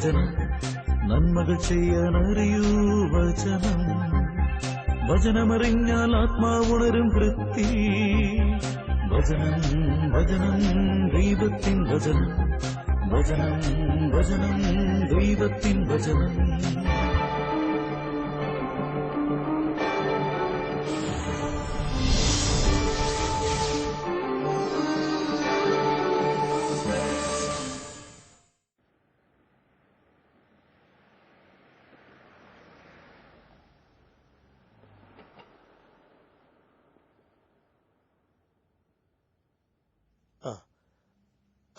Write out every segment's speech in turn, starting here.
വചനം. നന്മകൾ ചെയ്യാൻ അറിയൂ വചനം. വചനമറിഞ്ഞാൽ ആത്മാവുണരും വൃത്തി. വചനം വചനം ദൈവത്തിൻ വചനം. വചനം വചനം ദൈവത്തിൻ വചനം.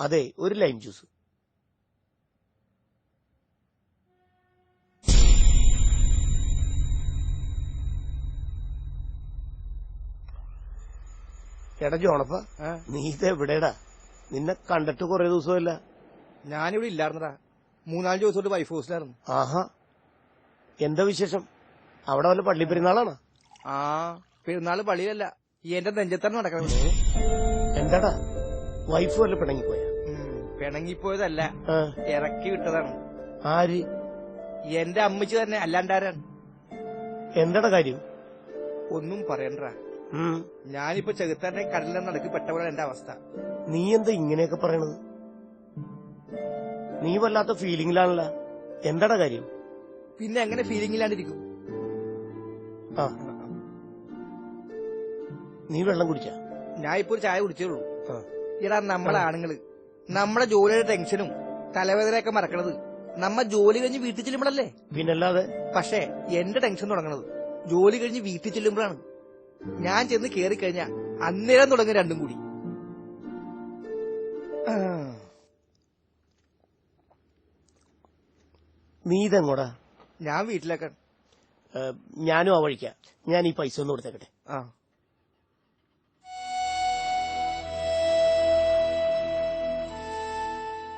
അതെ ഒരു ലൈം ജ്യൂസ് എടാ ജോണപ്പ നീ ഇത് എവിടെടാ നിന്നെ കണ്ടിട്ട് കുറെ ദിവസമല്ല. ഞാനിവിടെ ഇല്ലായിരുന്നടാ. മൂന്നാൽ ദിവസം തൊട്ട് വൈഫ് ഹൗസിലായിരുന്നു ആഹാ. എന്താ വിശേഷം? അവിടെ വല്ല പള്ളി പെരുന്നാളാണ്? ആ പെരുന്നാൾ പള്ളിയിലല്ല. എന്റെ നെഞ്ചത്താണ് നടക്കണത്. എന്താടാ? വൈഫ് വല്ല പിണങ്ങിപ്പോയ? പിണങ്ങിപ്പോയതല്ല. ഇറക്കി വിട്ടതാണ്. ആര്? എന്റെ അമ്മച്ചി തന്നെ അല്ലാണ്ടാരാണ് എന്താ കാര്യം? ഒന്നും പറയണ്ട. ഞാനിപ്പോ ചെകുത്താന്റെ കടലിന്റെ നടക്ക് പെട്ടവളാണ് എന്റെ അവസ്ഥ. നീ എന്താ ഇങ്ങനെയൊക്കെ പറയണത്? നീ വല്ലാത്ത ഫീലിംഗിലാണല്ല എന്താടാ കാര്യം? പിന്നെ എങ്ങനെ ഫീലിംഗിലാണ്ടിരിക്കും ആ. നീ വെള്ളം കുടിച്ച? ഞാൻ ഇപ്പൊ ഒരു ചായ കുടിച്ചേ ഉള്ളൂ. ഇതാ നമ്മളെ ആണുങ്ങൾ നമ്മുടെ ജോലിയുടെ ടെൻഷനും തലവേദനയൊക്കെ മറക്കണത് നമ്മ ജോലി കഴിഞ്ഞ് വീട്ടിൽ ചെല്ലുമ്പോഴല്ലേ? പിന്നല്ലാതെ? പക്ഷേ എന്റെ ടെൻഷൻ തുടങ്ങണത് ജോലി കഴിഞ്ഞ് വീട്ടിൽ ചെല്ലുമ്പോഴാണ്. ഞാൻ ചെന്ന് കേറി കഴിഞ്ഞാ അന്നേരം തുടങ്ങും രണ്ടും കൂടി. ആ, നീ ഞാൻ വീട്ടിലേക്കാണ് ഏ, ഞാനും ആ വഴിക്കാ. ഞാൻ ഈ പൈസ ഒന്ന് കൊടുത്തേക്കട്ടെ. ആ.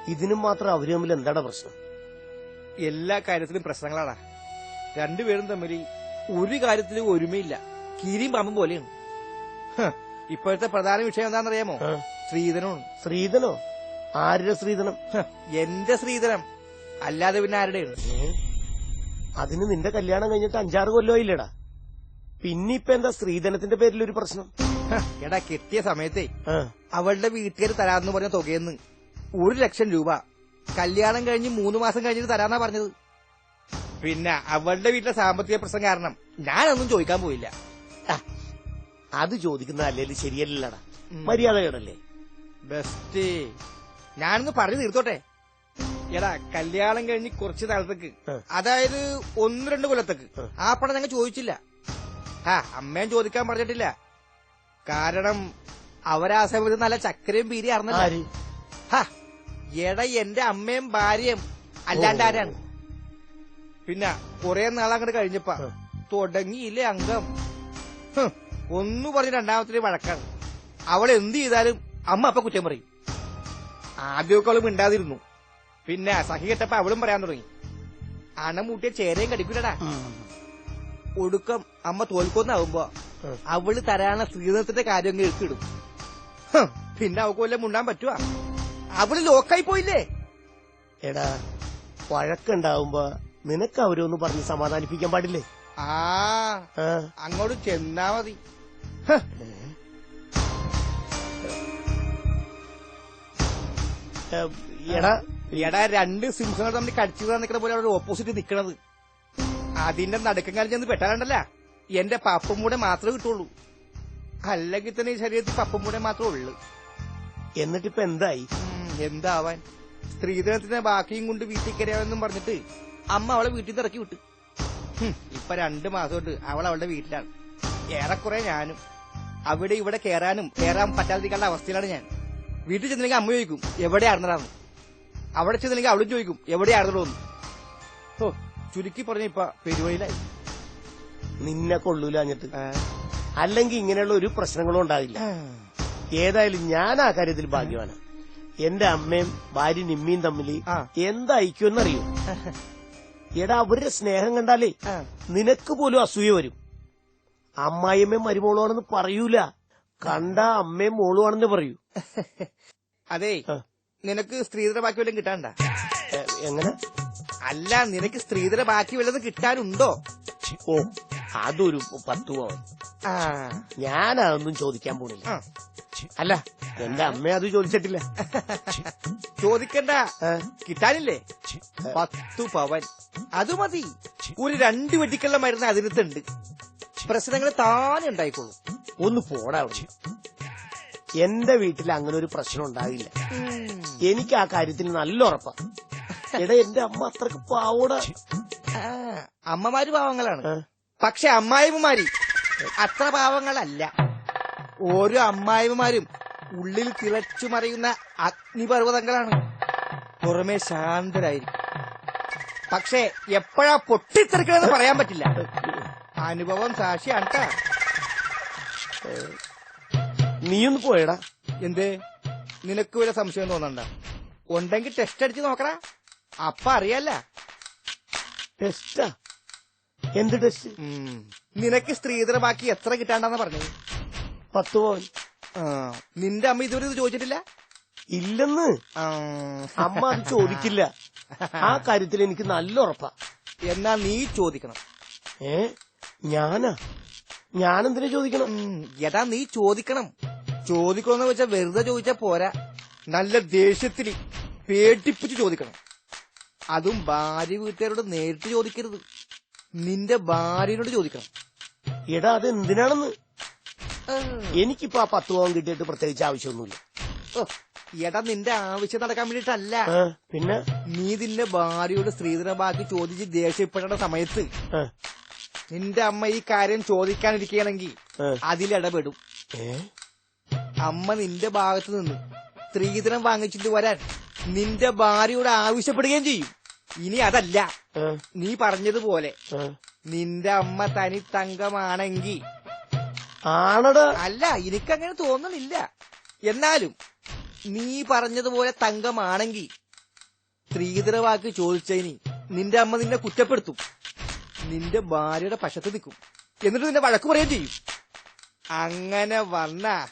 ഇതിനും മാത്രം അവർ തമ്മിൽ എന്താടാ പ്രശ്നം? എല്ലാ കാര്യത്തിലും പ്രശ്നങ്ങളാടാ രണ്ടുപേരും തമ്മിൽ ഒരു കാര്യത്തിലും ഒരുമയില്ല. കീരിയും പാമ്പും പോലെയാണ്. ഹ്, ഇപ്പോഴത്തെ പ്രധാന വിഷയം എന്താണെന്നറിയാമോ? ആ. സ്ത്രീധനമാണ്. ശ്രീധനോ ആരുടെ ശ്രീധനം ഹ്, എന്റെ ശ്രീധനം അല്ലാതെ പിന്നെ ആരുടെയാണ്? ഏ? അതിന് നിന്റെ കല്യാണം കഴിഞ്ഞിട്ട് അഞ്ചാറ് കൊല്ലമായില്ലടാ പിന്നെ ഇപ്പൊ എന്താ ശ്രീധനത്തിന്റെ പേരിൽ ഒരു പ്രശ്നം? ഹ്, എടാ കെട്ടിയ സമയത്തെ ആ, അവളുടെ വീട്ടുകാർ തരാന്ന് പറഞ്ഞ തുകയെന്ന്. ഒരു ലക്ഷം രൂപ. കല്യാണം കഴിഞ്ഞ് മൂന്ന് മാസം കഴിഞ്ഞിട്ട് തരാന്നാ പറഞ്ഞത്. പിന്നെ അവളുടെ വീട്ടിലെ സാമ്പത്തിക പ്രശ്നം കാരണം ഞാനൊന്നും ചോദിക്കാൻ പോയില്ല. അത് ചോദിക്കുന്ന അല്ലെങ്കിൽ ശരിയല്ലടാ. മര്യാദകേടല്ലേ? ബെസ്റ്റ് ഞാനൊന്ന് പറഞ്ഞു തീർത്തോട്ടെ. എടാ കല്യാണം കഴിഞ്ഞ് കുറച്ച് നാളത്തേക്ക് അതായത് ഒന്ന് രണ്ട് കൊല്ലത്തേക്ക് ആ. പണം ഞങ്ങൾ ചോദിച്ചില്ല. ആ അമ്മയും ചോദിക്കാൻ പറഞ്ഞിട്ടില്ല. കാരണം അവരാ സമയത്ത് നല്ല ചക്കരയും പീരി അറിഞ്ഞ എടാ എന്റെ അമ്മയും ഭാര്യയും അല്ലാണ്ട് ആരാണ് പിന്നെ കുറെ നാളങ്ങോട്ട് കഴിഞ്ഞപ്പ. തുടങ്ങിയില്ലേ അംഗം. ഒന്നു പറഞ്ഞ് രണ്ടാമത്തെ വഴക്കാണ്. അവൾ എന്ത് ചെയ്താലും അമ്മ അപ്പ കുറ്റം പറയും. ആദ്യമൊക്കെ അവളും മിണ്ടാതിരുന്നു. പിന്നെ സഹി കെട്ടപ്പ അവളും പറയാൻ തുടങ്ങി. അണമൂട്ടിയ ചേരയും കടിക്കൂലടാ. ഒടുക്കം അമ്മ തോൽക്കൊന്നാവുമ്പോ. അവൾ തരാനുള്ള സ്ത്രീധനത്തിന്റെ കാര്യം അങ്ങ് എടുത്തിടും. പിന്നെ അവക്കൊല്ലം വല്ല മുണ്ടാൻ പറ്റുവാ? അവൾ ലോക്കായി പോയില്ലേ? എടാ വഴക്കുണ്ടാവുമ്പോ നിനക്ക് അവരൊന്നും പറഞ്ഞ് സമാധാനിപ്പിക്കാൻ പാടില്ലേ? ആ അങ്ങോട്ട് ചെന്നാ മതി. എടാ എടാ രണ്ട് സിംഹങ്ങൾ തമ്മിൽ കടിച്ചു നിൽക്കുന്ന പോലെ അവിടെ ഓപ്പോസിറ്റ് നിക്കണത്. അതിന്റെ നടുക്കം കാലം ചെന്ന് പെട്ടാലണ്ടല്ല? എന്റെ പപ്പും കൂടെ മാത്രമേ കിട്ടുള്ളൂ. അല്ലെങ്കിൽ തന്നെ ഈ ശരീരത്തിൽ പപ്പും കൂടെ മാത്രമേ ഉള്ളൂ. എന്നിട്ടിപ്പോ എന്തായി? എന്താവാൻ? സ്ത്രീധനത്തിന്റെ ബാക്കിയും കൊണ്ട് വീട്ടിൽ കയറിയാവെന്നും പറഞ്ഞിട്ട് അമ്മ അവളെ വീട്ടിൽ നിന്ന് ഇറക്കി വിട്ടു. ഇപ്പൊ രണ്ടു മാസം കൊണ്ട് അവൾ അവളുടെ വീട്ടിലാണ്. ഏറെക്കുറെ ഞാനും. അവിടെ ഇവിടെ കയറാനും കയറാൻ പറ്റാതിരിക്കാനുള്ള അവസ്ഥയിലാണ് ഞാൻ. വീട്ടിൽ ചെന്നില്ലെങ്കിൽ അമ്മ ചോദിക്കും എവിടെയായിരുന്നതാന്ന് അവിടെ ചെന്നില്ലെങ്കിൽ അവളും ചോദിക്കും എവിടെ ഓ ചുരുക്കി പറഞ്ഞ ഇപ്പൊ പെരുവഴിയിലായി. നിന്നെ കൊള്ളൂല എന്നിട്ട് അല്ലെങ്കിൽ ഇങ്ങനെയുള്ള ഒരു പ്രശ്നങ്ങളും ഉണ്ടാവില്ല. ഏതായാലും ഞാൻ ആ കാര്യത്തിൽ ഭാഗ്യവാനാ. എന്റെ അമ്മയും ഭാര്യ നിമ്മിയും തമ്മിൽ എന്തായിരിക്കും എന്നറിയോ എടാ അവരുടെ സ്നേഹം കണ്ടാലേ നിനക്ക് പോലും അസൂയ വരും. അമ്മായിയമ്മയും മരുമോളുവാണെന്ന് പറയൂല. കണ്ട അമ്മയും മോളുവാണെന്ന് പറയൂ. അതെ. നിനക്ക് സ്ത്രീധര ബാക്കി വല്ലതും കിട്ടാണ്ട എങ്ങനെ? അല്ല നിനക്ക് സ്ത്രീധര ബാക്കി വല്ലതും കിട്ടാനുണ്ടോ? ഓ അതൊരു പത്തു ഞാൻ അതൊന്നും ചോദിക്കാൻ പോണില്ല. അല്ല എന്റെ അമ്മ അത് ചോദിച്ചിട്ടില്ല. ചോദിക്കണ്ട? കിട്ടാനില്ലേ? പത്തു പവൻ. അത് മതി. ഒരു രണ്ട് വെട്ടിക്കുള്ള മരുന്ന് അതിനകത്തുണ്ട്. പ്രശ്നങ്ങൾ താനെ ഉണ്ടായിക്കോളൂ. ഒന്ന് പോടാ അവിടെ. എന്റെ വീട്ടിൽ അങ്ങനെ ഒരു പ്രശ്നം ഉണ്ടാകില്ല എനിക്ക് ആ കാര്യത്തിൽ നല്ല ഉറപ്പാ. എടാ എന്റെ അമ്മ അത്രയ്ക്ക് പാവോട. അമ്മമാര് പാവങ്ങളാണ്? പക്ഷെ അമ്മായിമ്മമാര് അത്ര പാവങ്ങളല്ല. ഓരോ അമ്മായിമ്മമാരും ഉള്ളിൽ തിളച്ചു മറിയുന്ന അഗ്നിപർവതങ്ങളാണ്. പുറമെ ശാന്തരായിരിക്കും. പക്ഷെ എപ്പോഴാ പൊട്ടിത്തെറിക്കണമെന്ന് പറയാൻ പറ്റില്ല. അനുഭവം സാക്ഷിയാണ്. നീയൊന്ന് പോയടാ. എന്ത്? നിനക്ക് വരെ സംശയം തോന്നണ്ട. ഉണ്ടെങ്കിൽ ടെസ്റ്റ് അടിച്ച് നോക്കടാ. അപ്പ അറിയാല്ല. ടെസ്റ്റാ എന്ത് ടെസ്റ്റ് നിനക്ക് സ്ത്രീധര ബാക്കി എത്ര കിട്ടാണ്ടെന്ന് പറഞ്ഞു? പത്ത് ആ, നിന്റെ അമ്മ ഇതുവരെ ഇത് ചോദിച്ചിട്ടില്ല? ഇല്ലെന്ന്. അമ്മ അത് ചോദിക്കില്ല. ആ കാര്യത്തിൽ എനിക്ക് നല്ല ഉറപ്പാ. എന്നാ നീ ചോദിക്കണം. ഏ? ഞാനാ? ഞാനെന്തിനാ ചോദിക്കണം? എടാ നീ ചോദിക്കണം. ചോദിക്കണമെന്ന് വെച്ചാ വെറുതെ ചോദിച്ചാ പോരാ. നല്ല ദേഷ്യത്തിന് പേടിപ്പിച്ച് ചോദിക്കണം. അതും ഭാര്യ വീട്ടുകാരോട് നേരിട്ട് ചോദിക്കരുത്. നിന്റെ ഭാര്യയോട് ചോദിക്കണം. എടാ അത് എന്തിനാണെന്ന് എനിക്കിപ്പോ ആ പത്ത് പവൻ കിട്ടിയിട്ട് പ്രത്യേകിച്ച് ആവശ്യമൊന്നുമില്ല. എടാ നിന്റെ ആവശ്യം നടക്കാൻ വേണ്ടിട്ടല്ല പിന്നെ? നീ നിന്റെ ഭാര്യയോട് സ്ത്രീധന ബാക്കി ചോദിച്ച് ദേഷ്യപ്പെടേണ്ട സമയത്ത് നിന്റെ അമ്മ ഈ കാര്യം ചോദിക്കാനിരിക്കുകയാണെങ്കിൽ. അതിലിടപെടും. അമ്മ നിന്റെ ഭാഗത്ത് നിന്ന് സ്ത്രീധനം വാങ്ങിച്ചിട്ട് വരാൻ നിന്റെ ഭാര്യയോട് ആവശ്യപ്പെടുകയും ചെയ്യും. ഇനി അതല്ല. നീ പറഞ്ഞതുപോലെ നിന്റെ അമ്മ തനി തങ്കമാണെങ്കിൽ ആണടാ. അല്ല എനിക്കങ്ങനെ തോന്നുന്നില്ല എന്നാലും നീ പറഞ്ഞതുപോലെ തങ്കമാണെങ്കിൽ സ്ത്രീധര വാക്ക് ചോദിച്ചതിന് നിന്റെ അമ്മ നിന്നെ കുറ്റപ്പെടുത്തും. നിന്റെ ഭാര്യയുടെ പക്ഷത്ത് നിൽക്കും. എന്നിട്ട് നിന്നെ വഴക്ക് പറയുകയും ചെയ്യും. അങ്ങനെ വന്ന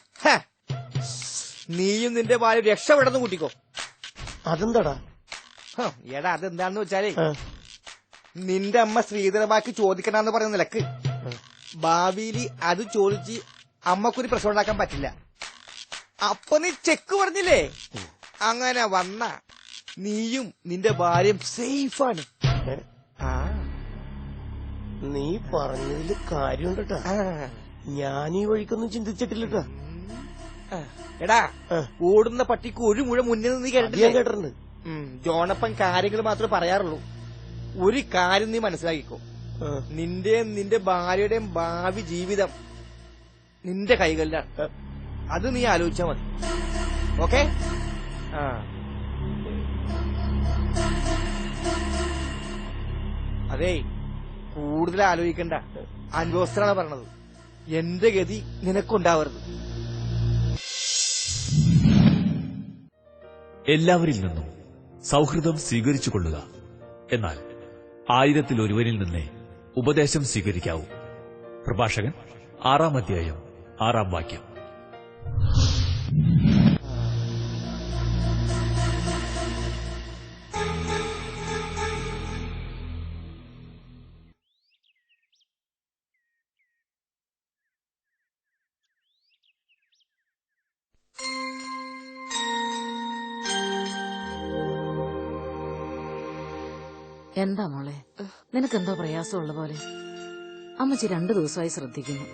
നീയും നിന്റെ ഭാര്യ രക്ഷപ്പെടുന്നു കൂട്ടിക്കോ. അതെന്താടാ? എടാ അതെന്താന്ന് വെച്ചാലേ നിന്റെ അമ്മ സ്ത്രീധര വാക്ക് ചോദിക്കണമെന്ന് പറയുന്ന നിലയ്ക്ക്. ഭാവിയിൽ അത് ചോദിച്ച് അമ്മക്കൊരു പ്രശ്നം ഉണ്ടാക്കാൻ പറ്റില്ല. അപ്പൊ നീ ചെക്ക് പറഞ്ഞില്ലേ? അങ്ങനെ വന്ന നീയും നിന്റെ ഭാര്യയും സേഫാണ് നീ പറഞ്ഞതിൽ കാര്യമുണ്ട് കേട്ടാ ഞാൻ ഈ വഴിക്കൊന്നും ചിന്തിച്ചിട്ടില്ല കേട്ടാ എടാ ഓടുന്ന പട്ടിക്ക് ഒരു മുഴ മുന്നിൽ നീ കേട്ടിട്ടില്ല? കേട്ടിട്ടുണ്ട്. ജോണപ്പൻ കാര്യങ്ങൾ മാത്രമേ പറയാറുള്ളൂ. ഒരു കാര്യം നീ മനസ്സിലാക്കിക്കോ. നിന്റെയും നിന്റെ ഭാര്യയുടെയും ഭാവി ജീവിതം നിന്റെ കൈകളിലാണ്. അത് നീ ആലോചിച്ചാ മതി. ഓക്കെ? ആ. അതെ കൂടുതൽ ആലോചിക്കണ്ട. അനുഭവസ്ഥരാണ് പറഞ്ഞത്. എന്റെ ഗതി നിനക്കുണ്ടാവരുത്. എല്ലാവരിൽ നിന്നും സൗഹൃദം സ്വീകരിച്ചു കൊള്ളുക. എന്നാൽ ആയിരത്തിൽ ഒരുവനിൽ നിന്നേ ഉപദേശം സ്വീകരിക്കാവൂ. പ്രഭാഷകൻ ആറാം അധ്യായം ആറാം വാക്യം. എന്താ മോളെ? നിനക്കെന്തോ പ്രയാസമുള്ള പോലെ. അമ്മച്ചി രണ്ടു ദിവസമായി ശ്രദ്ധിക്കുന്നു.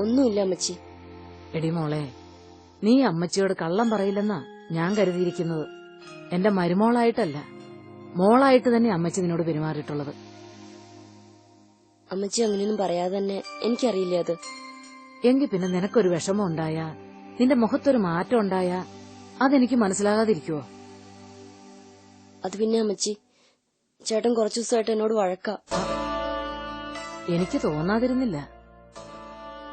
ഒന്നുമില്ല അമ്മച്ചി. എടി മോളെ നീ അമ്മച്ചിയോട് കള്ളം പറയില്ലെന്നാ ഞാൻ കരുതിയിരിക്കുന്നത്. എന്റെ മരുമോളായിട്ടല്ല മോളായിട്ട് തന്നെ അമ്മച്ചി നിന്നോട് പെരുമാറിയിട്ടുള്ളത്. അമ്മച്ചി അങ്ങനെയൊന്നും പറയാതെ തന്നെ എനിക്കറിയില്ല അത്. എങ്കിൽ പിന്നെ നിനക്കൊരു വിഷമം ഉണ്ടായാ നിന്റെ മുഖത്തൊരു മാറ്റം ഉണ്ടായാ അതെനിക്ക് മനസ്സിലാകാതിരിക്കുവോ? അത് പിന്നെ അമ്മച്ചി ചേട്ടൻ കുറച്ചു ദിവസമായിട്ട് എന്നോട് വഴക്ക. എനിക്ക് തോന്നാതിരുന്നില്ല.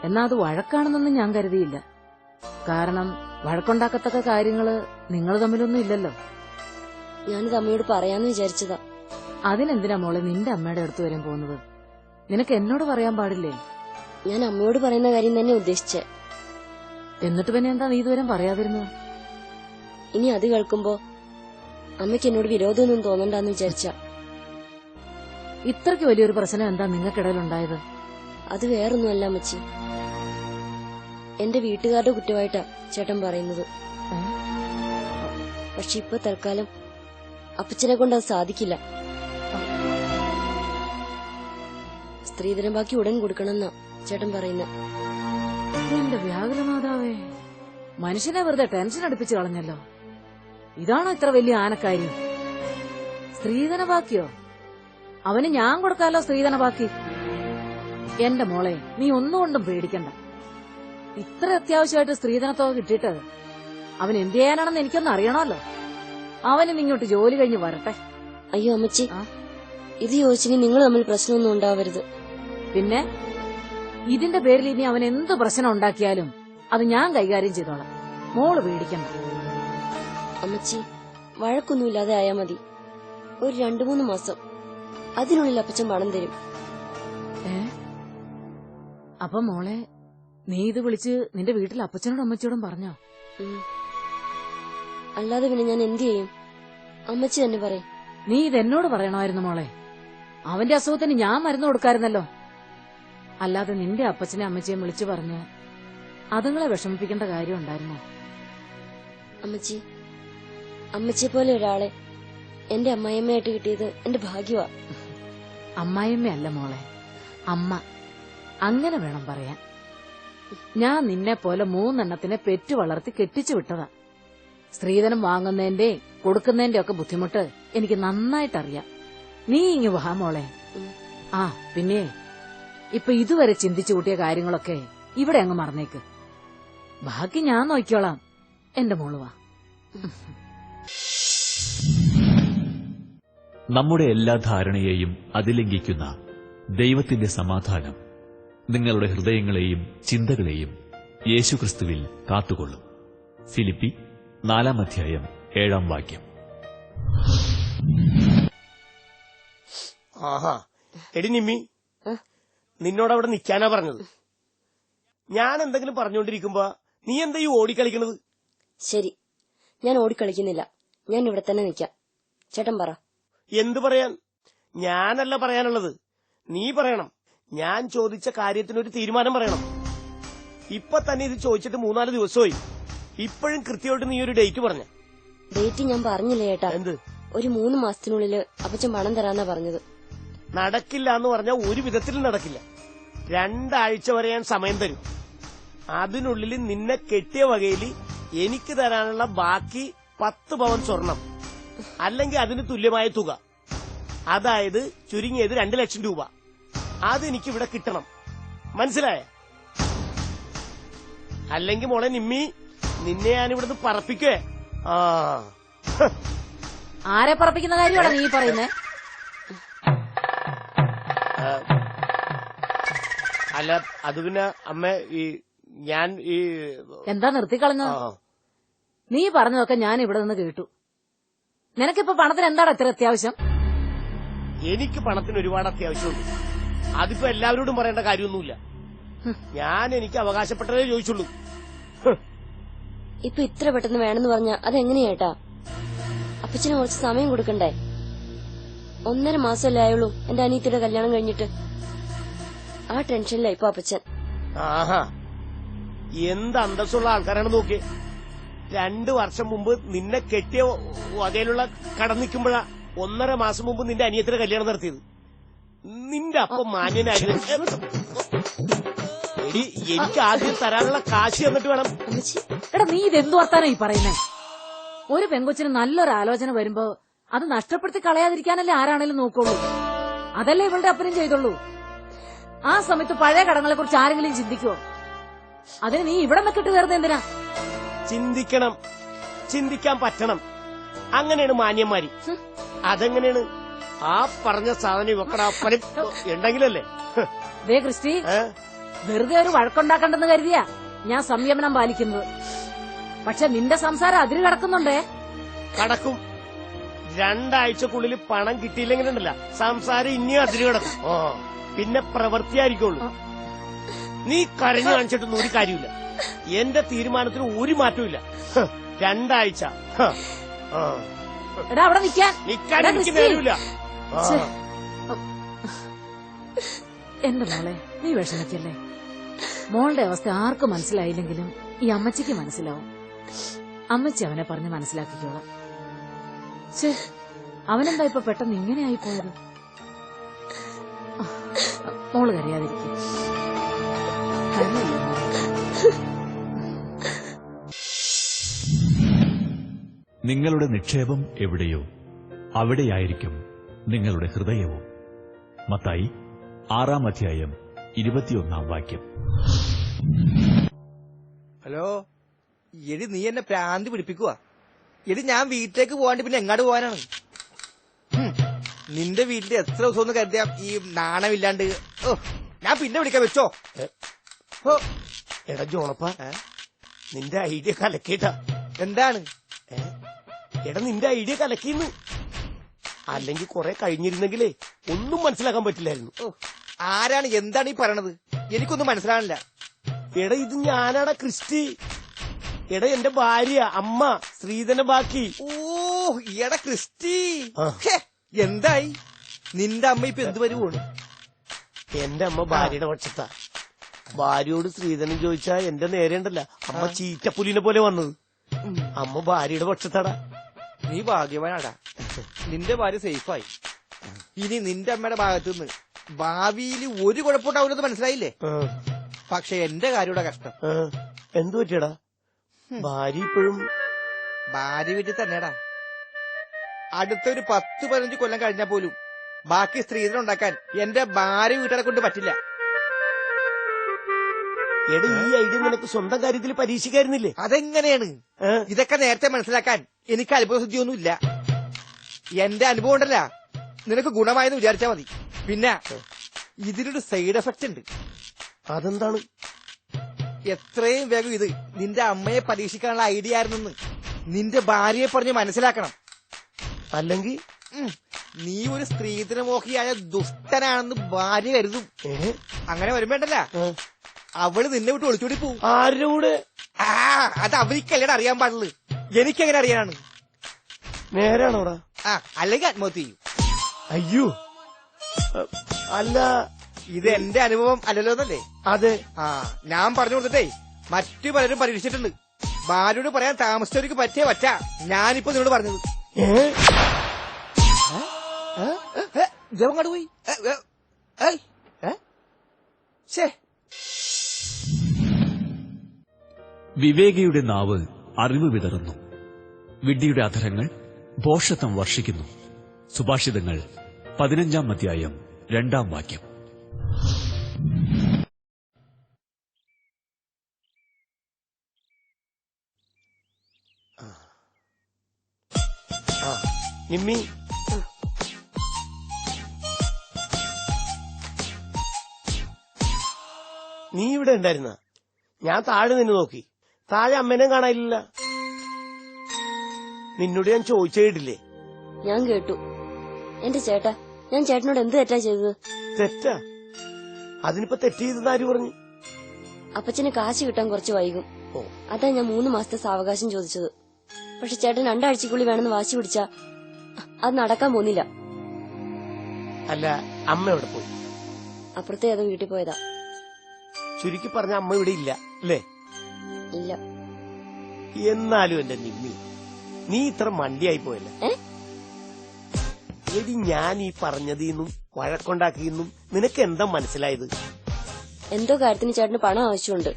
എന്നാ അത് വഴക്കാണെന്നൊന്നും ഞാൻ കരുതിയില്ല. കാരണം വഴക്കുണ്ടാക്കത്തക്ക കാര്യങ്ങൾ നിങ്ങൾ തമ്മിലൊന്നും ഇല്ലല്ലോ. ഞാനിത് അമ്മയോട് പറയാന്ന് വിചാരിച്ചതാ. അതിനെന്തിനാ മോളെ നിന്റെ അമ്മയുടെ അടുത്ത് വരാൻ പോകുന്നത്? നിനക്ക് എന്നോട് പറയാൻ പാടില്ലേ? ഞാൻ അമ്മയോട് പറയുന്ന കാര്യം തന്നെ ഉദ്ദേശിച്ചേ. എന്നിട്ട് പിന്നെ എന്താ നീ ഇതുവരെ പറയാതിരുന്നത് ഇനി അത് കേൾക്കുമ്പോ അമ്മയ്ക്ക് എന്നോട് വിരോധമൊന്നും തോന്നണ്ടെന്ന് വിചാരിച്ച. ഇത്രയ്ക്ക് വലിയൊരു പ്രശ്നം എന്താ നിങ്ങൾക്കിടയിലുണ്ടായത്? അത് വേറൊന്നുമല്ല മച്ചി എന്റെ വീട്ടുകാരുടെ കുറ്റമായിട്ടാ ചേട്ടൻ പറയുന്നത്? പക്ഷെ ഇപ്പൊ തൽക്കാലം അപ്പച്ചനെ കൊണ്ട് അത് സാധിക്കില്ല. സ്ത്രീധനം ബാക്കി ഉടൻ കൊടുക്കണമെന്നാ ചേട്ടൻ പറയുന്ന. എന്റെ വ്യാകുലമാതാവേ മനുഷ്യനെ വെറുതെ ടെൻഷൻ അടുപ്പിച്ചു കളഞ്ഞല്ലോ. ഇതാണോ ഇത്ര വലിയ ആനക്കാര്യം? സ്ത്രീധന ബാക്കിയോ അവന് ഞാൻ കൊടുക്കാലോ സ്ത്രീധന ബാക്കി എന്റെ മോളെ നീ ഒന്നുകൊണ്ടും പേടിക്കണ്ട. ഇത്ര അത്യാവശ്യമായിട്ട് സ്ത്രീധനത്തോ കിട്ടിയിട്ട് അവൻ എന്ത് ചെയ്യാനാണെന്ന് എനിക്കൊന്നും അറിയണമല്ലോ. അവനും ഇങ്ങോട്ട് ജോലി കഴിഞ്ഞ് വരട്ടെ. അയ്യോ അമ്മച്ചി? ഇത് ചോദിച്ചെങ്കിൽ നിങ്ങൾ തമ്മിൽ പ്രശ്നമൊന്നും ഉണ്ടാവരുത്. പിന്നെ? ഇതിന്റെ പേരിൽ ഇനി അവൻ എന്ത് പ്രശ്നം ഉണ്ടാക്കിയാലും അത് ഞാൻ കൈകാര്യം ചെയ്തോളാം. മോൾ പേടിക്കണ്ട. അമ്മച്ചി വഴക്കൊന്നുമില്ലാതെ ആയാ മതി. ഒരു രണ്ടു മൂന്ന് മാസം. അതിനുള്ളിൽ അപ്പച്ചൻ പണം തരും. അപ്പൊ മോളെ നീ ഇത് വിളിച്ച് നിന്റെ വീട്ടിൽ അപ്പച്ചനോടും അമ്മച്ചോടും പറഞ്ഞോ. അല്ലാതെ പിന്നെ ഞാൻ എന്ത് ചെയ്യും? അമ്മച്ചി തന്നെ പറയും. നീ ഇത് എന്നോട് പറയണമായിരുന്നു മോളെ. അവന്റെ അസുഖത്തിന് ഞാൻ മരുന്ന് കൊടുക്കായിരുന്നല്ലോ. അല്ലാതെ നിന്റെ അപ്പച്ചനെ അമ്മച്ചിയെ വിളിച്ചു പറഞ്ഞ് അതുങ്ങളെ വിഷമിപ്പിക്കേണ്ട കാര്യം ഉണ്ടായിരുന്നോ? അമ്മച്ചി അമ്മച്ചിയെ പോലെ ഒരാളെ എന്റെ അമ്മായിയമ്മയായിട്ട് കിട്ടിയത് എന്റെ ഭാഗ്യമാ അമ്മായിമ്മയല്ല മോളെ. അമ്മ. അങ്ങനെ വേണം പറയാൻ. ഞാൻ നിന്നെ പോലെ മൂന്നെണ്ണത്തിനെ പെറ്റു വളർത്തി കെട്ടിച്ചു വിട്ടതാ. സ്ത്രീധനം വാങ്ങുന്നതിന്റെ കൊടുക്കുന്നതിന്റെ ഒക്കെ ബുദ്ധിമുട്ട് എനിക്ക് നന്നായിട്ടറിയാം. നീ ഇങ്ങ് വാ മോളെ. ആ പിന്നെ ഇപ്പൊ ഇതുവരെ ചിന്തിച്ചു കൂട്ടിയ കാര്യങ്ങളൊക്കെ ഇവിടെ അങ്ങ് മറന്നേക്ക്. ബാക്കി ഞാൻ നോക്കിക്കോളാം. എന്റെ മോൾ വാ. നമ്മുടെ എല്ലാ ധാരണയെയും അതിലംഘിക്കുന്ന ദൈവത്തിന്റെ സമാധാനം നിങ്ങളുടെ ഹൃദയങ്ങളെയും ചിന്തകളെയും യേശുക്രിസ്തുവിൽ കാത്തുകൊള്ളും. ഫിലിപ്പി നാലാം അധ്യായം ഏഴാം വാക്യം. ആഹാ. എടി നിമ്മി നിന്നോട് അവിടെ നിക്കാനാ പറഞ്ഞത്. ഞാൻ എന്തെങ്കിലും പറഞ്ഞുകൊണ്ടിരിക്കുമ്പോ നീ എന്താ ഈ ഓടിക്കളിക്കണത്? ശരി. ഞാൻ ഓടിക്കളിക്കുന്നില്ല. ഞാൻ ഇവിടെ തന്നെ നിൽക്കാം ചേട്ടൻ പറ. എന്തു പറയാൻ? ഞാനല്ല പറയാനുള്ളത്. നീ പറയണം. ഞാൻ ചോദിച്ച കാര്യത്തിനൊരു തീരുമാനം പറയണം. ഇപ്പൊ തന്നെ ഇത് ചോദിച്ചിട്ട് മൂന്നാൽ ദിവസമായി. ഇപ്പോഴും കൃത്യമായിട്ട് നീ ഒരു ഡേറ്റ് പറഞ്ഞ. ഡേറ്റ് ഞാൻ പറഞ്ഞില്ല ഏട്ടാ? എന്ത്? ഒരു മൂന്ന് മാസത്തിനുള്ളിൽ അപ്പച്ചൻ പണം തരാന്നാ പറഞ്ഞത്. നടക്കില്ല എന്ന് പറഞ്ഞാൽ ഒരു വിധത്തിലും നടക്കില്ല. രണ്ടാഴ്ച വരെ ഞാൻ സമയം തരും. അതിനുള്ളിൽ നിന്നെ കെട്ടിയ വകയിൽ എനിക്ക് തരാനുള്ള ബാക്കി പത്ത് പവൻ സ്വർണം. അല്ലെങ്കിൽ അതിന് തുല്യമായ തുക. അതായത് ചുരുങ്ങിയത് രണ്ട് ലക്ഷം രൂപ. അതെനിക്ക് ഇവിടെ കിട്ടണം. മനസ്സിലായ? അല്ലെങ്കിൽ മോളെ നിമ്മി നിന്നെ ഞാൻ ഇവിടുന്ന് പറപ്പിക്കേ ആ. ആരെ പറപ്പിക്കുന്ന കാര്യമാണ് നീ പറയുന്നത് അല്ല അത് പിന്നെ അമ്മ ഈ ഞാൻ ഈ എന്താ നിർത്തിക്കളഞ്ഞ നീ പറഞ്ഞതൊക്കെ ഞാൻ ഇവിടെ നിന്ന് കേട്ടു. നിനക്കിപ്പോ പണത്തിന് എന്താണ് ഇത്ര അത്യാവശ്യം? എനിക്ക് പണത്തിന് ഒരുപാട് അത്യാവശ്യമുണ്ട്. അതിപ്പോ എല്ലാവരോടും പറയേണ്ട കാര്യമൊന്നുമില്ല. ഞാൻ എനിക്ക് അവകാശപ്പെട്ടതേ ചോദിച്ചുള്ളൂ. ഇപ്പൊ ഇത്ര പെട്ടെന്ന് വേണമെന്ന് പറഞ്ഞ അതെങ്ങനെയാട്ടാ അപ്പച്ചന് കുറച്ച് സമയം കൊടുക്കണ്ടേ? ഒന്നര മാസമല്ലേ ആയുള്ളൂ എന്റെ അനിയത്തിയുടെ കല്യാണം കഴിഞ്ഞിട്ട്. ആ ടെൻഷനിലാ ഇപ്പൊ അപ്പച്ചൻ. ആഹാ. എന്ത് അന്തസ്സുള്ള ആൾക്കാരാണ് നോക്കിയേ. രണ്ടു വർഷം മുമ്പ് നിന്നെ കെട്ടിയ വകയിലുള്ള കടം നിൽക്കുമ്പോഴാ ഒന്നര മാസം മുമ്പ് നിന്റെ അനിയത്തിന്റെ കല്യാണം നടത്തിയത്. നിന്റെ അപ്പം മാന്യനായിരുന്നു. എടി എനിക്ക് ആദ്യം തരാനുള്ള കാശ് തന്നിട്ട് വേണം. എടാ നീ ഇതെന്ത് വർത്താനം ഈ പറയുന്നേ? ഒരു പെങ്കൊച്ചിന് നല്ലൊരു ആലോചന വരുമ്പോ അത് നഷ്ടപ്പെടുത്തി കളയാതിരിക്കാനല്ലേ ആരാണേലും നോക്കുള്ളൂ? അതല്ലേ ഇവളുടെ അപ്പനും ചെയ്തോളൂ ആ സമയത്ത് പഴയ കടങ്ങളെ കുറിച്ച് ആരെങ്കിലും ചിന്തിക്കുവോ? അതിന് നീ ഇവിടെ നിന്ന് കയറുന്നത് എന്തിനാ ചിന്തിക്കണം. ചിന്തിക്കാൻ പറ്റണം. അങ്ങനെയാണ് മാന്യന്മാര്. അതെങ്ങനെയാണ്? ആ പറഞ്ഞ സാധനം ഇവക്കട അപ്പനും ഉണ്ടെങ്കിലല്ലേ? ദേ ക്രിസ്റ്റി? വെറുതെ ഒരു വഴക്കുണ്ടാക്കണ്ടെന്ന് കരുതിയാ ഞാൻ സംയമനം പാലിക്കുന്നത്. പക്ഷെ നിന്റെ സംസാരം അതിര് കടക്കുന്നുണ്ടേ? കടക്കും. രണ്ടാഴ്ചക്കുള്ളിൽ പണം കിട്ടിയില്ലെങ്കിലുണ്ടല്ല. സംസാരം ഇനിയും അതിര് കിടക്കും. പിന്നെ പ്രവൃത്തിയായിരിക്കുള്ളൂ. നീ കരഞ്ഞു കാണിച്ചിട്ടൊന്നും ഒരു കാര്യമില്ല എന്റെ തീരുമാനത്തിന് ഒരു മാറ്റവും ഇല്ല. രണ്ടാഴ്ച. എടാ അവിടെ നിൽക്കാൻ നിക്കാൻ എടാ, എനിക്ക് ക്രിസ്റ്റി. നേരമില്ല. ആ. ഛെ. എന്റെ മോളെ നീ വിഷമിക്കല്ലേ? മോളുടെ അവസ്ഥ ആർക്കും മനസ്സിലായില്ലെങ്കിലും ഈ അമ്മച്ചിക്ക് മനസ്സിലാവും. അമ്മച്ചി അവനെ പറഞ്ഞ് മനസ്സിലാക്കിക്കോളാം. ഛേ അവനെന്താ ഇപ്പൊ പെട്ടെന്ന് ഇങ്ങനെ ആയിപ്പോയത്? ആ, മോൾ കരയാതിരിക്കും. കരയില്ല? നിങ്ങളുടെ നിക്ഷേപം എവിടെയോ അവിടെയായിരിക്കും നിങ്ങളുടെ ഹൃദയവും. മത്തായി ആറാം അധ്യായം ഇരുപത്തിയൊന്നാം വാക്യം. ഹലോ എടി നീ എന്നെ പ്രാന്തി പിടിപ്പിക്കുക എടി ഞാൻ വീട്ടിലേക്ക് പോകാണ്ട് പിന്നെ എങ്ങോട്ട് പോകാനാണ്. നിന്റെ വീട്ടിൽ എത്ര ദിവസം ഒന്ന് കരുതിയ ഈ നാണമില്ലാണ്ട്. ഓ ഞാൻ പിന്നെ വിളിക്കാൻ വെച്ചോ. ഓ എടാ ജോണപ്പ നിന്റെ ഐഡിയ കലക്കേട്ടാ എന്താണ്? എടാ നിന്റെ ഐഡിയ കലക്കിന്ന് അല്ലെങ്കിൽ കുറെ കഴിഞ്ഞിരുന്നെങ്കിലേ ഒന്നും മനസ്സിലാക്കാൻ പറ്റില്ലായിരുന്നു. ആരാണ് എന്താണ് ഈ പറയണത്? എനിക്കൊന്നും മനസ്സിലാണില്ല എടാ ഇത് ഞാനാടാ ക്രിസ്റ്റി. എടാ എന്റെ ഭാര്യ അമ്മ ശ്രീധന ബാക്കി. ഓ എട ക്രിസ്റ്റി. എന്തായി? നിന്റെ അമ്മ ഇപ്പൊ എന്ത് വരുവാണ്? എന്റെ അമ്മ ഭാര്യയുടെ പക്ഷത്താ. ഭാര്യയോട് ശ്രീധനം ചോദിച്ചാ എന്റെ നേരെ ഉണ്ടല്ല. അമ്മ ചീറ്റപ്പുലിനെ പോലെ വന്നത്. അമ്മ ഭാര്യയുടെ പക്ഷത്താടാ. നീ ഭാഗ്യവാനാടാ. നിന്റെ ഭാര്യ സേഫായി ഇനി നിന്റെ അമ്മയുടെ ഭാഗത്തു നിന്ന് ഭാവിയിൽ ഒരു കുഴപ്പമുണ്ടാവില്ലെന്ന് മനസ്സിലായില്ലേ? പക്ഷെ എന്റെ കാര്യയുടെ കഷ്ടം. എന്തു പറ്റിയടാ? ഭാര്യ ഇപ്പോഴും ഭാര്യ വീട്ടിൽ തന്നെടാ അടുത്തൊരു പത്ത് പതിനഞ്ച് കൊല്ലം കഴിഞ്ഞാൽ പോലും ബാക്കി സ്ത്രീധനം ഉണ്ടാക്കാൻ എന്റെ ഭാര്യ വീട്ടുകാരെ കൊണ്ട് പറ്റില്ല. എടാ ഈ ഐഡിയ നിനക്ക് സ്വന്തം കാര്യത്തിൽ പരീക്ഷിക്കായിരുന്നില്ലേ? അതെങ്ങനെയാണ്? ഇതൊക്കെ നേരത്തെ മനസ്സിലാക്കാൻ എനിക്ക് അനുഭവസിദ്ധിയൊന്നുമില്ല എന്റെ അനുഭവം ഉണ്ടല്ല. നിനക്ക് ഗുണമായെന്ന് വിചാരിച്ചാ മതി. പിന്നെ ഇതിനൊരു സൈഡ് എഫക്ട് ഉണ്ട്. അതെന്താണ്? എത്രയും വേഗം ഇത് നിന്റെ അമ്മയെ പരീക്ഷിക്കാനുള്ള ഐഡിയ ആയിരുന്നെന്ന് നിന്റെ ഭാര്യയെ പറഞ്ഞ് മനസ്സിലാക്കണം. അല്ലെങ്കിൽ? നീ ഒരു സ്ത്രീധനമോഹിയായ ദുഷ്ടനാണെന്ന് ഭാര്യ കരുതും. അങ്ങനെ വരുമ്പോണ്ടല്ല? അവൾ നിന്നെ വിട്ട് ഒളിച്ചോടി പോവും. ആരുടെ ആ അത് അവരിക്കല്ലട അറിയാൻ പാടുള്ളു. എനിക്കെങ്ങനെ അറിയാനാണ്? നേരാണോടാ ആ അല്ലെങ്കിൽ ആത്മഹത്യ ചെയ്യും. അയ്യോ. അ, അല്ല ഇത് എന്റെ അനുഭവം അല്ലല്ലോ എന്നല്ലേ? അതെ. ആ ഞാൻ പറഞ്ഞു കൊടുത്തിട്ടേ മറ്റു പലരും പരീക്ഷിച്ചിട്ടുണ്ട്. ഭാര്യയോട് പറയാൻ താമസിച്ചവർക്ക് പറ്റിയേ പറ്റ ഞാനിപ്പോ നിന്നോട് പറഞ്ഞത്. ഏ? ജവങ്ങാട് പോയി. ഏ, ഏ, ഏയ്, ഏ? ശ്ശേ. വിവേകിയുടെ നാവ് അറിവ് വിതറുന്നു. വിഡ്ഢിയുടെ അധരങ്ങൾ ഭോഷത്വം വർഷിക്കുന്നു. സുഭാഷിതങ്ങൾ പതിനഞ്ചാം അധ്യായം രണ്ടാം വാക്യം. നിമ്മി. നീ ഇവിടെ ഉണ്ടായിരുന്ന ഞാൻ താഴെ നിന്ന് നോക്കി. താഴെ അമ്മേനും കാണാനില്ല. നിന്നോട് ഞാൻ ചോദിച്ചേട്ടില്ലേ ഞാൻ കേട്ടു. എന്റെ ചേട്ടാ ഞാൻ ചേട്ടനോട് എന്ത് തെറ്റാ ചെയ്തത്? തെറ്റാ? അതിനിപ്പോ തെറ്റ് ചെയ്തെന്ന് ആര് പറഞ്ഞു? അപ്പച്ചന് കാശ് കിട്ടാൻ കുറച്ച് വൈകും. അതാ ഞാൻ മൂന്ന് മാസത്തെ സാവകാശം ചോദിച്ചത്. പക്ഷെ ചേട്ടൻ രണ്ടാഴ്ചക്കുള്ളിൽ വേണമെന്ന് വാശി പിടിച്ചാ അത് നടക്കാൻ പോന്നില്ല അല്ല അമ്മ എവിടെ പോയി? അപ്പുറത്തെ ഏതോ വീട്ടിൽ പോയതാ. ചുരുക്കി പറഞ്ഞ അമ്മ ഇവിടെ ഇല്ല അല്ലേ? ഇല്ല. എന്നാലും എന്റെ നിമ്മി നീ ഇത്ര മണ്ടിയായി പോയല്ലേ? എടി ഞാൻ ഈ പറഞ്ഞതിന്നും വഴക്കുണ്ടാക്കിയെന്നും നിനക്ക് എന്താ മനസ്സിലായത്? എന്തോ കാര്യത്തിന് ചേട്ടന് പണം ആവശ്യമുണ്ട്.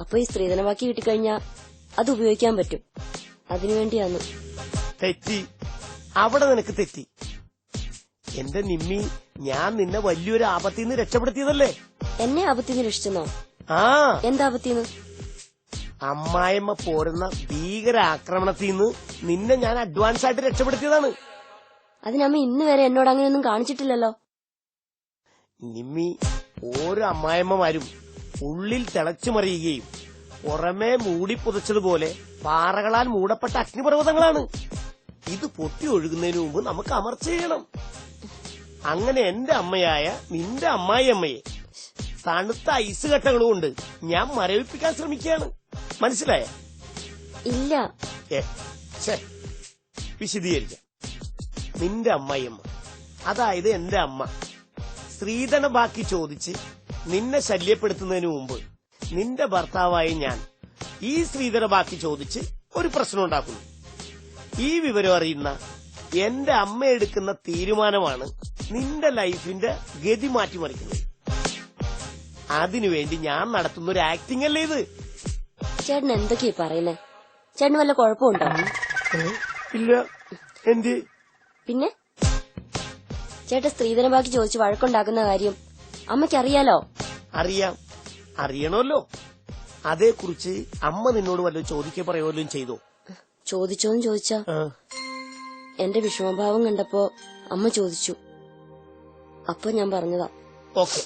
അപ്പൊ ഈ സ്ത്രീധനമാക്കി കിട്ടിക്കഴിഞ്ഞാ അത് ഉപയോഗിക്കാൻ പറ്റും. അതിനുവേണ്ടിയാന്ന് തെറ്റി. അവിടെ നിനക്ക് തെറ്റി. എന്റെ നിമ്മി ഞാൻ നിന്നെ വലിയൊരു ആപത്തിന്ന് രക്ഷപ്പെടുത്തിയതല്ലേ? എന്നെ ആപത്തിന്ന് രക്ഷിച്ചെന്നോ? ആ. എന്താ ആപത്തിന്ന്? അമ്മായിമ്മ പോരുന്ന ഭീകര ആക്രമണത്തിൽ നിന്ന് നിന്നെ ഞാൻ അഡ്വാൻസ് ആയിട്ട് രക്ഷപ്പെടുത്തിയതാണ്. അതിനമ്മ ഇന്ന് വരെ എന്നോട് അങ്ങനെയൊന്നും കാണിച്ചിട്ടില്ലല്ലോ. നിമ്മി ഓരോ അമ്മായിമ്മമാരും ഉള്ളിൽ തിളച്ചു മറിയുകയും പുറമേ മൂടി പുതച്ചതുപോലെ പാറകളാൽ മൂടപ്പെട്ട അഗ്നിപർവതങ്ങളാണ്. ഇത് പൊട്ടി ഒഴുകുന്നതിന് മുമ്പ് നമുക്ക് അമർച്ച ചെയ്യണം. അങ്ങനെ എന്റെ അമ്മയായ നിന്റെ അമ്മായി അമ്മയെ തണുത്ത ഐസ് കൊണ്ട് ഞാൻ മരവിപ്പിക്കാൻ ശ്രമിക്കുകയാണ്. മനസ്സിലായ? ഇല്ല. വിശദീകരിക്കാം. നിന്റെ അമ്മയമ്മ അതായത് എന്റെ അമ്മ സ്ത്രീധന ബാക്കി ചോദിച്ച് നിന്നെ ശല്യപ്പെടുത്തുന്നതിന് മുമ്പ് നിന്റെ ഭർത്താവായി ഞാൻ ഈ സ്ത്രീധന ബാക്കി ചോദിച്ച് ഒരു പ്രശ്നം ഉണ്ടാക്കുന്നു. ഈ വിവരം അറിയുന്ന എന്റെ അമ്മ എടുക്കുന്ന തീരുമാനമാണ് നിന്റെ ലൈഫിന്റെ ഗതി മാറ്റിമറിക്കുന്നത്. അതിനുവേണ്ടി ഞാൻ നടത്തുന്ന ഒരു ആക്ടിംഗ് അല്ലേ ഇത്? ചേട്ടൻ എന്തൊക്കെയാ പറയുന്നേ? ചേട്ടന് വല്ല കുഴപ്പമുണ്ടോ? ഇല്ല. എന്തി? പിന്നെ? ചേട്ടൻ സ്ത്രീധന ബാക്കി ചോദിച്ച് വഴക്കുണ്ടാക്കുന്ന കാര്യം അമ്മയ്ക്ക് അറിയാലോ അറിയാം. അറിയണമല്ലോ. അതേക്കുറിച്ച് അമ്മ നിന്നോട് വല്ലതും ചോദിക്കുക പറയുമല്ലോ ചെയ്തു? ചോദിച്ചോന്ന് ചോദിച്ചാ? എന്റെ വിഷമഭാവം കണ്ടപ്പോ അമ്മ ചോദിച്ചു. അപ്പൊ ഞാൻ പറഞ്ഞതാ. ഓക്കെ.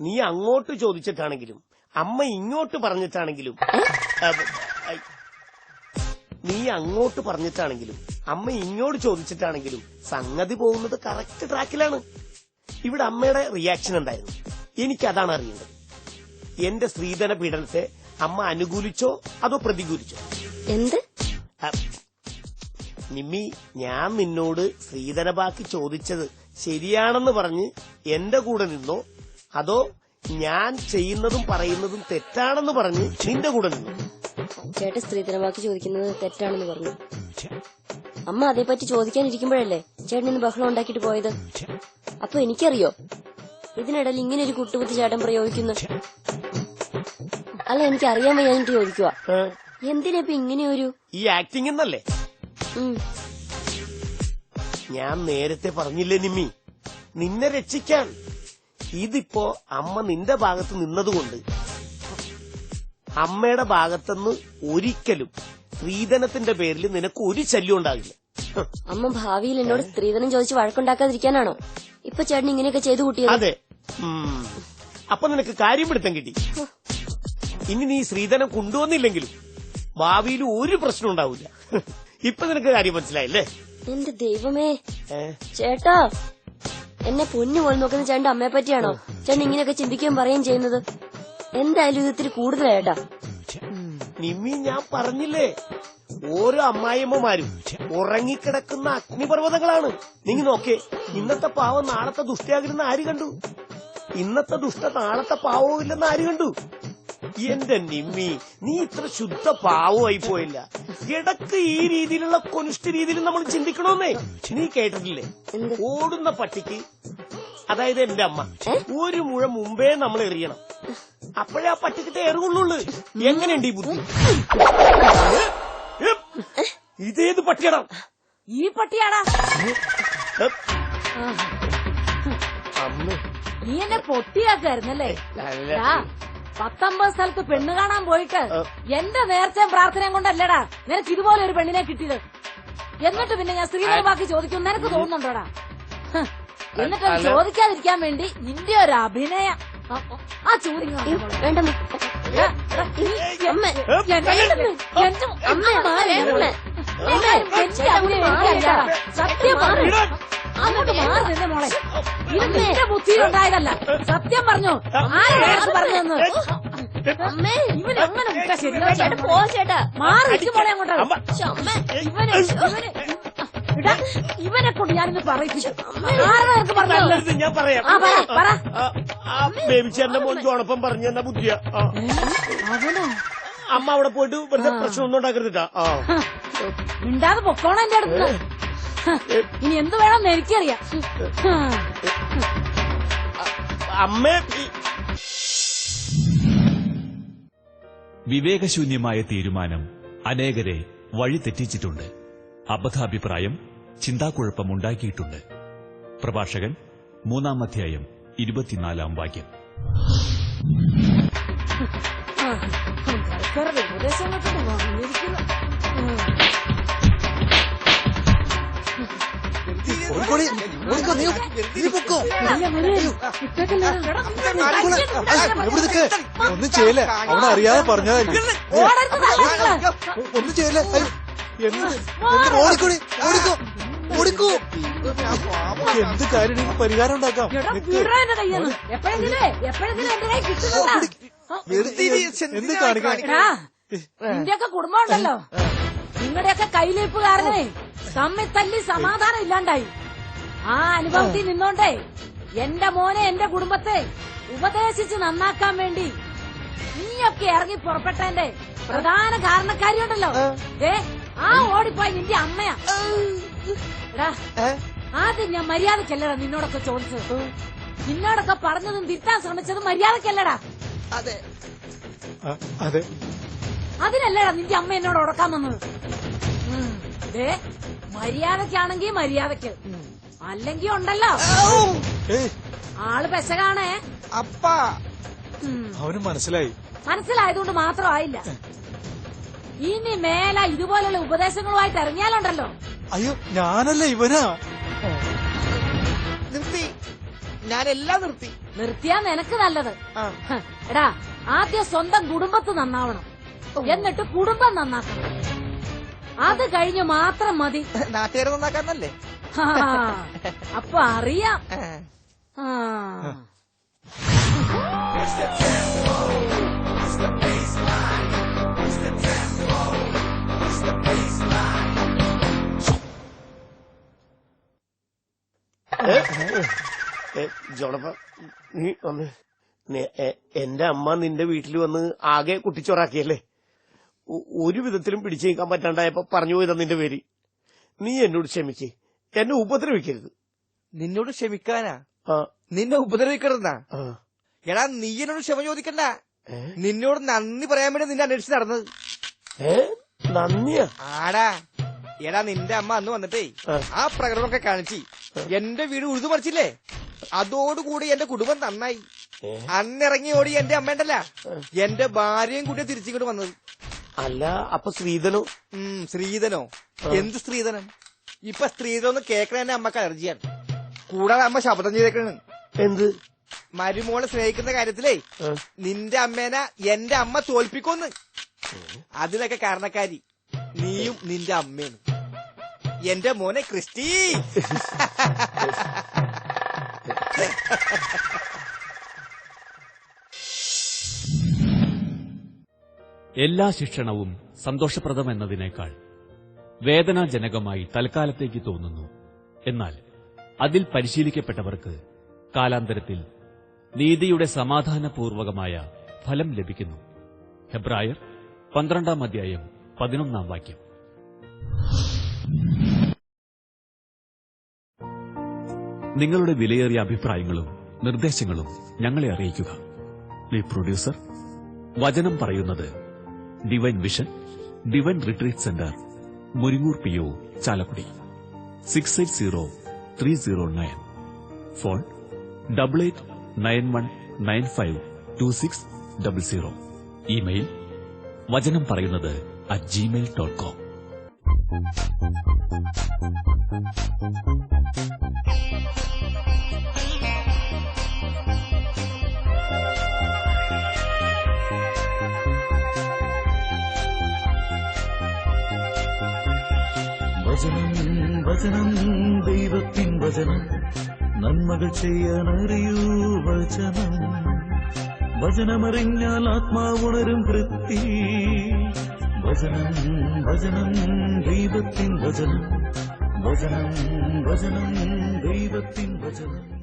നീ അങ്ങോട്ട് ചോദിച്ചിട്ടാണെങ്കിലും അമ്മ ഇങ്ങോട്ട് പറഞ്ഞിട്ടാണെങ്കിലും. നീ അങ്ങോട്ട് പറഞ്ഞിട്ടാണെങ്കിലും അമ്മ ഇങ്ങോട്ട് ചോദിച്ചിട്ടാണെങ്കിലും സംഗതി പോകുന്നത് കറക്റ്റ് ട്രാക്കിലാണ് ഇവിടെ അമ്മയുടെ റിയാക്ഷൻ ഉണ്ടായിരുന്നു എനിക്കതാണ് അറിയേണ്ടത്. എന്റെ സ്ത്രീധന പീഡനത്തെ അമ്മ അനുകൂലിച്ചോ അതോ പ്രതികൂലിച്ചോ? എന്ത്? നിമ്മി ഞാൻ നിന്നോട് സ്ത്രീധന ബാക്കി ചോദിച്ചത് ശരിയാണെന്ന് പറഞ്ഞ് എന്റെ കൂടെ നിന്നോ അതോ ഞാൻ ചെയ്യുന്നതും പറയുന്നതും തെറ്റാണെന്ന് പറഞ്ഞ് നിന്റെ കൂടെ നിന്നു. ചേട്ടൻ സ്ത്രീധനവാക്ക് ചോദിക്കുന്നത് തെറ്റാണെന്ന് പറഞ്ഞു. അമ്മ അതേപ്പറ്റി ചോദിക്കാനിരിക്കുമ്പോഴല്ലേ ചേട്ടൻ ഇന്ന് ബഹളം ഉണ്ടാക്കിയിട്ട് പോയത്? അപ്പൊ എനിക്കറിയോ? ഇതിനിടയിൽ ഇങ്ങനെ ഒരു കുട്ടുകുത്തി ചേട്ടൻ പ്രയോഗിക്കുന്നു. അല്ല എനിക്ക് അറിയാൻ വയ്യാഞ്ഞിട്ട് ചോദിക്കുക എന്തിനപ്പൊ എന്തിനാ ഇപ്പൊ ഇങ്ങനെയൊരു? ഈ ആക്ടിംഗ് എന്നല്ലേ? ഞാൻ നേരത്തെ പറഞ്ഞില്ലേ നിമ്മി? നിന്നെ രക്ഷിക്കാൻ ഇതിപ്പോ അമ്മ നിന്റെ ഭാഗത്ത് നിന്നതുകൊണ്ട് അമ്മയുടെ ഭാഗത്തുനിന്ന് ഒരിക്കലും സ്ത്രീധനത്തിന്റെ പേരിൽ നിനക്ക് ഒരു ശല്യം ഉണ്ടാകില്ല. അമ്മ ഭാവിയിൽ എന്നോട് സ്ത്രീധനം ചോദിച്ച് വഴക്കുണ്ടാക്കാതിരിക്കാനാണോ? ഇപ്പൊ ചേട്ടൻ ഇങ്ങനെയൊക്കെ ചെയ്തു കൂട്ടിയത്. അതെ. അപ്പൊ നിനക്ക് കാര്യം പിടുത്തം കിട്ടി ഇനി നീ സ്ത്രീധനം കൊണ്ടുവന്നില്ലെങ്കിലും ഭാവിയിൽ ഒരു പ്രശ്നം ഉണ്ടാവില്ല. ഇപ്പൊ നിനക്ക് കാര്യം മനസ്സിലായില്ലേ? എന്റെ ദൈവമേ. ചേട്ടാ എന്നെ പൊന്നു പോലെ നോക്കുന്ന ചേട്ടന്റെ അമ്മയെ പറ്റിയാണോ? ചേട്ടൻ ഇങ്ങനെയൊക്കെ ചിന്തിക്കുകയും പറയുകയും ചെയ്യുന്നത്? എന്തായാലും ഇത് ഇത്തിരി കൂടുതലായിട്ടാ. നിമ്മി ഞാൻ പറഞ്ഞില്ലേ? ഓരോ അമ്മായിയമ്മമാരും ഉറങ്ങിക്കിടക്കുന്ന അഗ്നിപർവതങ്ങളാണ്. നീങ്ങി നോക്കേ ഇന്നത്തെ പാവം നാളത്തെ ദുഷ്ടയാകിരുന്ന ആര് കണ്ടു? ഇന്നത്തെ ദുഷ്ട നാളത്തെ പാവവും ഇല്ലെന്ന് ആര് കണ്ടു? എന്റെ നിമ്മി. നീ ഇത്ര ശുദ്ധ പാവമായി പോയില്ല. ഇടയ്ക്ക് ഈ രീതിയിലുള്ള കൊനിഷ്ഠ രീതിയിൽ നമ്മൾ ചിന്തിക്കണമെന്നേ നീ കേട്ടിട്ടില്ലേ? ഓടുന്ന പട്ടിക്ക് അതായത് എന്റെ അമ്മ ഒരു മുഴ മുമ്പേ നമ്മൾ എറിയണം. അപ്പോഴേ ആ പട്ടിക്കിട്ട് എറുകൊള്ളുള്ളു എങ്ങനെയുണ്ട് ഈ ബുദ്ധി? ഇതേത് പട്ടിയടാ? ഈ പട്ടിയാടാ? അമ്മ. നീ എന്നെ പൊട്ടിയാക്കായിരുന്നല്ലേ? പത്തൊമ്പത് സ്ഥലത്ത് പെണ്ണ് കാണാൻ പോയിട്ട് എന്റെ നേർച്ചയും പ്രാർത്ഥനയും കൊണ്ടല്ലടാ. നിനക്ക് ഇതുപോലെ ഒരു പെണ്ണിനെ കിട്ടിയത്. എന്നിട്ട് പിന്നെ ഞാൻ സ്ത്രീകളെ ബാക്കി ചോദിക്കും. നിനക്ക് തോന്നുന്നുണ്ടോടാ? എന്നിട്ട്. ചോദിക്കാതിരിക്കാൻ വേണ്ടി നിന്റെ ഒരു അഭിനയ. ആ, ചോദ്യം സത്യം പറഞ്ഞു നിന്റെ ബുദ്ധിയിലുണ്ടായതല്ല സത്യം പറഞ്ഞു ആരാണ് പറഞ്ഞതെന്ന് അമ്മേ. ഇവൻ എങ്ങനെ വിട്ടാ ചേട്ടാ ശരിയാവും പോ ചേട്ടാ. മാറി നിൽക്കും മോളെ അങ്ങോട്ട്. അമ്മ. ഇവനെ ഇവനെ. ഇടാ, ഇവനെ കൊണ്ട് ഞാനിന്ന് പറയിപ്പിച്ചു. ആരാ പറഞ്ഞു? പറഞ്ഞത് ഞാൻ പറയാം. ആ മോൻ ജോണപ്പം പറഞ്ഞു തന്ന ബുദ്ധിയാ. അമ്മ അവിടെ പോയിട്ട് വെറുതെ പ്രശ്നമൊന്നും ഉണ്ടാക്കരുതിട്ടാ മിണ്ടാതെ പൊക്കോണ എന്റെ അടുത്ത്. ഇനി എന്ത് വേണം എനിക്കറിയാം അമ്മ അമ്മേ വിവേകശൂന്യമായ തീരുമാനം അനേകരെ വഴിതെറ്റിച്ചിട്ടുണ്ട് അബദ്ധാഭിപ്രായം ചിന്താക്കുഴപ്പം ഉണ്ടാക്കിയിട്ടുണ്ട് പ്രഭാഷകൻ മൂന്നാം അധ്യായം ഇരുപത്തിനാലാം വാക്യം ആ, ഉപദേശങ്ങളൊക്കെ വന്നിരിക്കുന്നു. ഒന്നും ചെയ്യല്ലേ അവിടെ അറിയാതെ പറഞ്ഞതായിരിക്കും ഒന്നും എന്ത് ഓടിക്കോടി ഓടിക്കോ ഓടിക്കോ എന്ത് കാര്യം പരിഹാരം ഉണ്ടാക്കാം എന്ത് കാണിക്കണം എടാ നിന്റെയൊക്കെ കുടുംബം ഉണ്ടല്ലോ നിങ്ങളുടെയൊക്കെ കയ്യിലിപ്പ് കാരണേ തമ്മിൽ തല്ലി സമാധാനം ഇല്ലാണ്ടായി ആ അനുഭവത്തിൽ നിന്നോണ്ടേ എന്റെ മോനെ എന്റെ കുടുംബത്തെ ഉപദേശിച്ച് നന്നാക്കാൻ വേണ്ടി നീയൊക്കെ ഇറങ്ങി പുറപ്പെട്ടതിന്റെ പ്രധാന കാരണക്കാരിയുണ്ടല്ലോ. ഏ? ആ ഓടിപ്പോയി നിന്റെ അമ്മയാ. എടാ ആദ്യം ഞാൻ മര്യാദക്കല്ലടാ നിന്നോടൊക്കെ ചോദിച്ചത്. നിന്നോടൊക്കെ പറഞ്ഞതും തിരുത്താൻ ശ്രമിച്ചതും മര്യാദക്കല്ലടാ. അതെ. അതെ. അതിനല്ലേടാ നിന്റെ അമ്മ എന്നോട് ഉടക്കാൻ വന്നത്. മര്യാദക്കാണെങ്കി മര്യാദയ്ക്ക്. അല്ലെങ്കി ഉണ്ടല്ലോ. ആൾ പെശകാണേ. അപ്പ. അവന് മനസ്സിലായി. മനസ്സിലായതുകൊണ്ട് മാത്രം ആയില്ല ഇനി മേല ഇതുപോലുള്ള ഉപദേശങ്ങളുമായിട്ട് ഇറങ്ങിയാലുണ്ടല്ലോ അയ്യോ ഞാനല്ല ഇവനാ. നിർത്തി. ഞാനെല്ലാം നിർത്തി. നിർത്തിയാ നിനക്ക് നല്ലത്. എടാ ആദ്യം സ്വന്തം കുടുംബത്ത് നന്നാവണം. എന്നിട്ട് കുടുംബം നന്നാക്കണം. അത് കഴിഞ്ഞ് മാത്രം മതി. നാട്ടുകാരെ നന്നാക്കാന്നല്ലേ അപ്പൊ അറിയാം. ആ. നീ വന്ന് എന്റെ അമ്മ നിന്റെ വീട്ടിൽ വന്ന് ആകെ കുട്ടിച്ചോറാക്കിയല്ലേ? ഒരു വിധത്തിലും പിടിച്ചു നീക്കാൻ പറ്റാണ്ടായപ്പോ പറഞ്ഞു പോയതാ നിന്റെ പേര്. നീ എന്നോട് ക്ഷമിക്ക്. എന്നെ ഉപദ്രവിക്കരുത്. നിന്നോട് ക്ഷമിക്കാനാ? നിന്നെ ഉപദ്രവിക്കരുതെന്നാ? എടാ നീ എന്നോട് ക്ഷമ ചോദിക്കണ്ട. നിന്നോട് നന്ദി പറയാൻ വേണ്ടി നിന്നെ അന്വേഷിച്ച് നടന്നത്. നന്ദിയാ? ആടാ എടാ നിന്റെ അമ്മ അന്ന് വന്നിട്ടേ ആ. പ്രകടനമൊക്കെ കാണിച്ച് എന്റെ വീട് ഉഴുതു മറിച്ചില്ലേ അതോടുകൂടി എന്റെ കുടുംബം നന്നായി? അന്നിറങ്ങി ഓടി എന്റെ അമ്മ ഉണ്ടല്ല. എന്റെ ഭാര്യയും കൂടി തിരിച്ചിങ്ങോട്ട് വന്നത്. അല്ല അപ്പൊ ശ്രീധനോ? ഉം ശ്രീധനോ? എന്ത് ശ്രീധനം ഇപ്പൊ സ്ത്രീതൊന്നും കേൾക്കണ എന്റെ അമ്മയ്ക്ക് അലർജിയാണ്. കൂടാതെ അമ്മ ശബ്ദം ചെയ്തേക്കണ്. എന്ത്? മരുമോളെ സ്നേഹിക്കുന്ന കാര്യത്തിലേ നിന്റെ അമ്മേനെ എന്റെ അമ്മ തോൽപ്പിക്കൊന്ന് അതിനൊക്കെ കാരണക്കാരി നീയും നിന്റെ അമ്മയാണ്. എന്റെ മോനെ ക്രിസ്റ്റി. എല്ലാ ശിക്ഷണവും സന്തോഷപ്രദമെന്നതിനേക്കാൾ വേദനാജനകമായി തൽക്കാലത്തേക്ക് തോന്നുന്നു. എന്നാൽ അതിൽ പരിശീലിക്കപ്പെട്ടവർക്ക് കാലാന്തരത്തിൽ നീതിയുടെ സമാധാനപൂർവകമായ ഫലം ലഭിക്കുന്നു. ഹെബ്രായർ പന്ത്രണ്ടാം അധ്യായം പതിനൊന്നാം വാക്യം. നിങ്ങളുടെ വിലയേറിയ അഭിപ്രായങ്ങളും നിർദ്ദേശങ്ങളും ഞങ്ങളെ അറിയിക്കുക. ദി പ്രൊഡ്യൂസർ വചനം പറയുന്നത് divine vision divine retreat centre Muringoor P O Chalakudy. Six eight zero three zero nine phone double eight nine one nine five two six double zero email Vachanam പറയുന്നത് അറ്റ് ജിമെയിൽ ഡോട്ട് കോം വചനം വചനം ദൈവത്തിൻ വചനം. നന്മകൾ ചെയ്യാനറിയൂ വചനം. വചനമറിഞ്ഞാൽ ആത്മാവുണരും വൃത്തി. വചനം വചനം ദൈവത്തിൻ വചനം. വചനം വചനം ദൈവത്തിൻ വചനം.